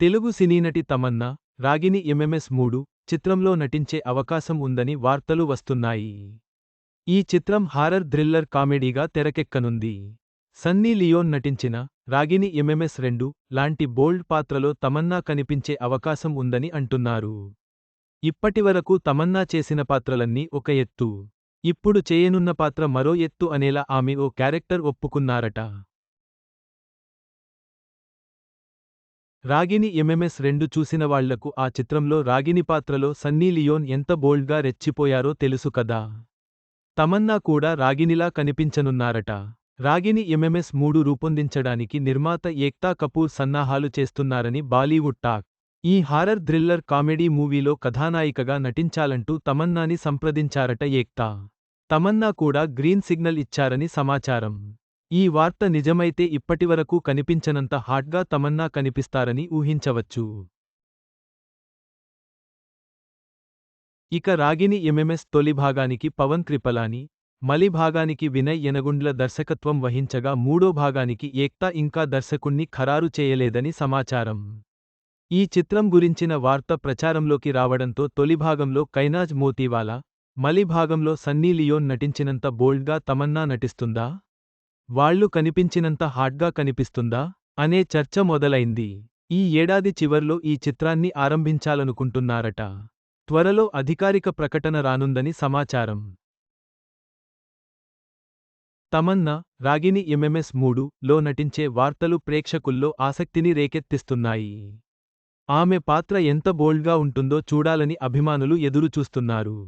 తెలుగు సినీనటి తమన్నా రాగిని ఎంఎంఎస్ మూడు చిత్రంలో నటించే అవకాశం ఉందని వార్తలు వస్తున్నాయి. ఈ చిత్రం హారర్ థ్రిల్లర్ కామెడీగా తెరకెక్కనుంది. సన్నీ లియోన్ నటించిన రాగిని ఎంఎంఎస్ రెండు లాంటి బోల్డ్ పాత్రలో తమన్నా కనిపించే అవకాశం ఉందని అంటున్నారు. ఇప్పటివరకు తమన్నా చేసిన పాత్రలన్నీ ఒక ఎత్తు. ఇప్పుడు చేయనున్న పాత్ర మరో ఎత్తు అనేలా ఆమె ఓ క్యారెక్టర్ ఒప్పుకున్నారట. రాగిని ఎంఎంఎస్ రెండు చూసిన వాళ్ళకు ఆ చిత్రంలో రాగిని పాత్రలో సన్నీ లియోన్ ఎంత బోల్డ్గా రెచ్చిపోయారో తెలుసు కదా. తమన్నా కూడా రాగినిలా కనిపించనున్నారట. రాగిని ఎంఎంఎస్ మూడు రూపొందించడానికి నిర్మాత ఏక్తా కపూర్ సన్నాహాలు చేస్తున్నారని బాలీవుడ్ టాక్. ఈ హారర్ థ్రిల్లర్ కామెడీ మూవీలో కథానాయికగా నటించాలంటూ తమన్నాని సంప్రదించారట ఏక్తా. తమన్నా కూడా గ్రీన్ సిగ్నల్ ఇచ్చారని సమాచారం. ఈ వార్త నిజమైతే ఇప్పటివరకు కనిపించనంత హాట్గా తమన్నా కనిపిస్తారని ఊహించవచ్చు. ఇక రాగిని ఎంఎంఎస్ తొలి భాగానికి పవన్ కృపలాని మలి భాగానికి వినయ్ యనగుండ్ల దర్శకత్వం వహించగా మూడో భాగానికి ఏక్తా ఇంకా దర్శకుణ్ణి ఖరారు చేయలేదని సమాచారం. ఈ చిత్రం గురించిన వార్త ప్రచారంలోకి రావడంతో తొలి భాగంలో కైనాజ్ మోతీవాలా మలి భాగంలో సన్నీ లియోన్ నటించినంత బోల్డ్గా తమన్నా నటిస్తుందా? వాళ్ళు కనిపించినంత హాట్గా కనిపిస్తుందా అనే చర్చ మొదలైంది. ఈ ఏడాది చివర్లో ఈ చిత్రాన్ని ఆరంభించాలనుకుంటున్నారట. త్వరలో అధికారిక ప్రకటన రానుందని సమాచారం. తమన్నా రాగిని ఎంఎంఎస్ మూడు లో నటించే వార్తలు ప్రేక్షకుల్లో ఆసక్తిని రేకెత్తిస్తున్నాయి. ఆమె పాత్ర ఎంత బోల్డ్గా ఉంటుందో చూడాలని అభిమానులు ఎదురుచూస్తున్నారు.